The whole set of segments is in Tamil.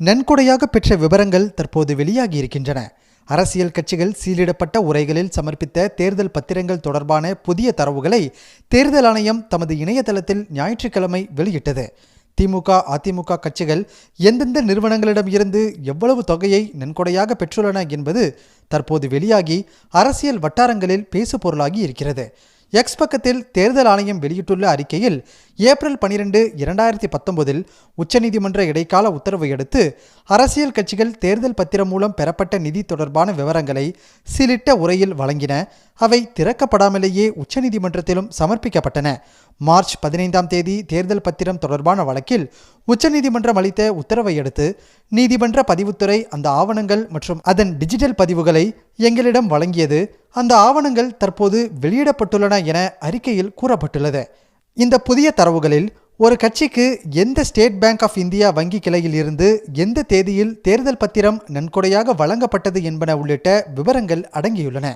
நன்கொடையாக பெற்ற விவரங்கள் தற்போது வெளியாகி இருக்கின்றன. அரசியல் கட்சிகள் சீலிடப்பட்ட உரைகளில் சமர்ப்பித்த தேர்தல் பத்திரங்கள் தொடர்பான புதிய தரவுகளை தேர்தல் ஆணையம் தமது இணையதளத்தில் ஞாயிற்றுக்கிழமை வெளியிட்டது. திமுக அதிமுக கட்சிகள் எந்தெந்த நிறுவனங்களிடம் இருந்து எவ்வளவு தொகையை நன்கொடையாக பெற்றுள்ளன என்பது தற்போது வெளியாகி அரசியல் வட்டாரங்களில் பேசுபொருளாகி இருக்கிறது. எக்ஸ் பக்கத்தில் தேர்தல் ஆணையம் வெளியிட்டுள்ள அறிக்கையில் ஏப்ரல் பனிரெண்டு இரண்டாயிரத்தி பத்தொன்பதில் உச்சநீதிமன்ற இடைக்கால உத்தரவை அடுத்து அரசியல் கட்சிகள் தேர்தல் பத்திரம் மூலம் பெறப்பட்ட நிதி தொடர்பான விவரங்களை சீலிட்ட உரையில் வழங்கின. அவை திறக்கப்படாமலேயே உச்சநீதிமன்றத்திலும் சமர்ப்பிக்கப்பட்டன. மார்ச் பதினைந்தாம் தேதி தேர்தல் பத்திரம் தொடர்பான வழக்கில் உச்சநீதிமன்றம் அளித்த உத்தரவை அடுத்து நீதிமன்ற பதிவுத்துறை அந்த ஆவணங்கள் மற்றும் அதன் டிஜிட்டல் பதிவுகளை எங்களிடம் வழங்கியது. அந்த ஆவணங்கள் தற்போது வெளியிடப்பட்டுள்ளன என அறிக்கையில் கூறப்பட்டுள்ளது. இந்த புதிய தரவுகளில் ஒரு கட்சிக்கு எந்த ஸ்டேட் பேங்க் ஆஃப் இந்தியா வங்கி கிளையில் இருந்து எந்த தேதியில் தேர்தல் பத்திரம் நன்கொடையாக வழங்கப்பட்டது என்பன உள்ளிட்ட விவரங்கள் அடங்கியுள்ளன.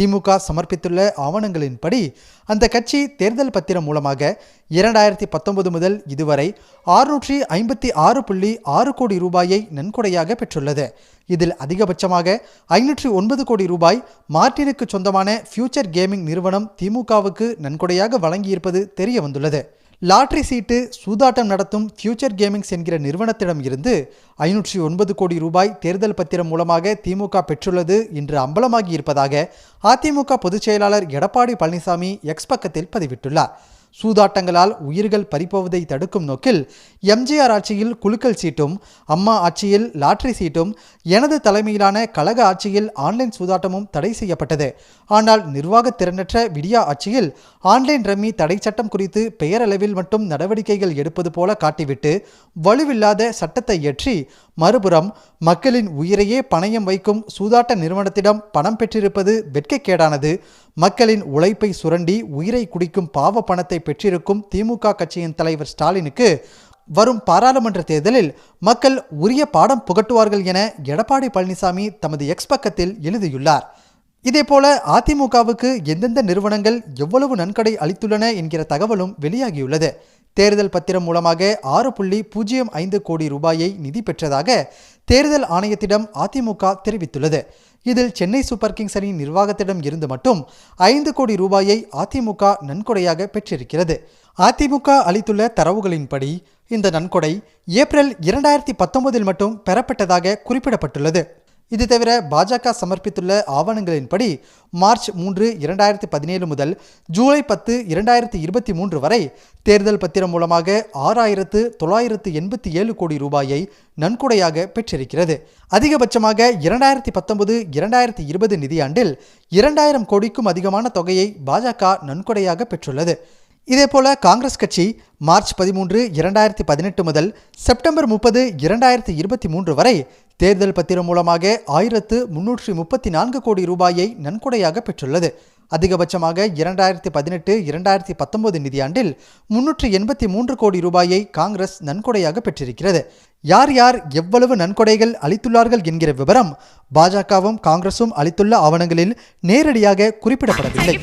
திமுக சமர்ப்பித்துள்ள ஆவணங்களின்படி அந்த கட்சி தேர்தல் பத்திரம் மூலமாக இரண்டாயிரத்தி பத்தொன்பது முதல் இதுவரை ஆறுநூற்றி ஐம்பத்தி ஆறு புள்ளி ஆறு கோடி ரூபாயை நன்கொடையாக பெற்றுள்ளது. இதில் அதிகபட்சமாக ஐநூற்றி ஒன்பது கோடி ரூபாய் மார்டினுக்கு சொந்தமான ஃபியூச்சர் கேமிங் நிறுவனம் திமுகவுக்கு நன்கொடையாக வழங்கியிருப்பது தெரிய வந்துள்ளது லாட்ரி சீட்டு சூதாட்டம் நடத்தும் ஃபியூச்சர் கேமிங்ஸ் என்கிற நிறுவனத்திடம் இருந்து ஐநூற்றி ஒன்பது கோடி ரூபாய் தேர்தல் பத்திரம் மூலமாக திமுக பெற்றுள்ளது இன்று அம்பலமாகி இருப்பதாக அதிமுக பொதுச் செயலாளர் எடப்பாடி பழனிசாமி எக்ஸ் பக்கத்தில் பதிவிட்டுள்ளார். சூதாட்டங்களால் உயிர்கள் பறிப்போவதை தடுக்கும் நோக்கில் எம்ஜிஆர் ஆட்சியில் குலுக்கல் சீட்டும் அம்மா ஆட்சியில் லாட்ரி சீட்டும் எனது தலைமையிலான கழக ஆட்சியில் ஆன்லைன் சூதாட்டமும் தடை செய்யப்பட்டது. ஆனால் நிர்வாக திறனற்ற விடியா ஆட்சியில் ஆன்லைன் ரம்மி தடை சட்டம் குறித்து பெயரளவில் மட்டும் நடவடிக்கைகள் எடுப்பது போல காட்டிவிட்டு வலுவில்லாத சட்டத்தை இயற்றி மறுபுறம் மக்களின் உயிரையே பணயம் வைக்கும் சூதாட்ட நிறுவனத்திடம் பணம் பெற்றிருப்பது வெட்கக்கேடானது. மக்களின் உழைப்பை சுரண்டி உயிரை குடிக்கும் பாவ பணத்தை பெற்றிருக்கும் திமுக கட்சியின் தலைவர் ஸ்டாலினுக்கு வரும் பாராளுமன்ற தேர்தலில் மக்கள் உரிய பாடம் புகட்டுவார்கள் என எடப்பாடி பழனிசாமி தமது எக்ஸ் பக்கத்தில் எழுதியுள்ளார். இதேபோல அதிமுகவுக்கு எந்தெந்த நிறுவனங்கள் எவ்வளவு நன்கொடை அளித்துள்ளன என்கிற தகவலும் வெளியாகியுள்ளது. தேர்தல் பத்திரம் மூலமாக ஆறு புள்ளி பூஜ்ஜியம் ஐந்து கோடி ரூபாயை நிதி பெற்றதாக தேர்தல் ஆணையத்திடம் அதிமுக தெரிவித்துள்ளது. இதில் சென்னை சூப்பர் கிங்ஸ் அணி நிர்வாகத்திடம் இருந்து மட்டும் ஐந்து கோடி ரூபாயை அதிமுக நன்கொடையாக பெற்றிருக்கிறது. அதிமுக அளித்துள்ள தரவுகளின்படி இந்த நன்கொடை ஏப்ரல் இரண்டாயிரத்தி பத்தொன்பதில் மட்டும் பெறப்பட்டதாக குறிப்பிடப்பட்டுள்ளது. இது தவிர பாஜக சமர்ப்பித்துள்ள ஆவணங்களின்படி மார்ச் மூன்று இரண்டாயிரத்தி பதினேழு முதல் ஜூலை பத்து இரண்டாயிரத்தி இருபத்தி மூன்று வரை தேர்தல் பத்திரம் மூலமாக ஆறாயிரத்து தொள்ளாயிரத்து எண்பத்தி ஏழு கோடி ரூபாயை நன்கொடையாக பெற்றிருக்கிறது. அதிகபட்சமாக இரண்டாயிரத்தி பத்தொன்பது இரண்டாயிரத்தி இருபது நிதியாண்டில் இரண்டாயிரம் கோடிக்கும் அதிகமான தொகையை பாஜக நன்கொடையாக பெற்றுள்ளது. இதேபோல காங்கிரஸ் கட்சி மார்ச் பதிமூன்று இரண்டாயிரத்தி பதினெட்டு முதல் செப்டம்பர் முப்பது இரண்டாயிரத்தி இருபத்தி மூன்று வரை தேர்தல் பத்திரம் மூலமாக ஆயிரத்து முன்னூற்றி முப்பத்தி நான்கு கோடி ரூபாயை நன்கொடையாக பெற்றுள்ளது. அதிகபட்சமாக இரண்டாயிரத்தி பதினெட்டு இரண்டாயிரத்தி பத்தொன்பது நிதியாண்டில் முன்னூற்றி எண்பத்தி மூன்று கோடி ரூபாயை காங்கிரஸ் நன்கொடையாக பெற்றிருக்கிறது. யார் யார் எவ்வளவு நன்கொடைகள் அளித்துள்ளார்கள் என்கிற விவரம் பாஜகவும் காங்கிரசும் அளித்துள்ள ஆவணங்களில் நேரடியாக குறிப்பிடப்படவில்லை.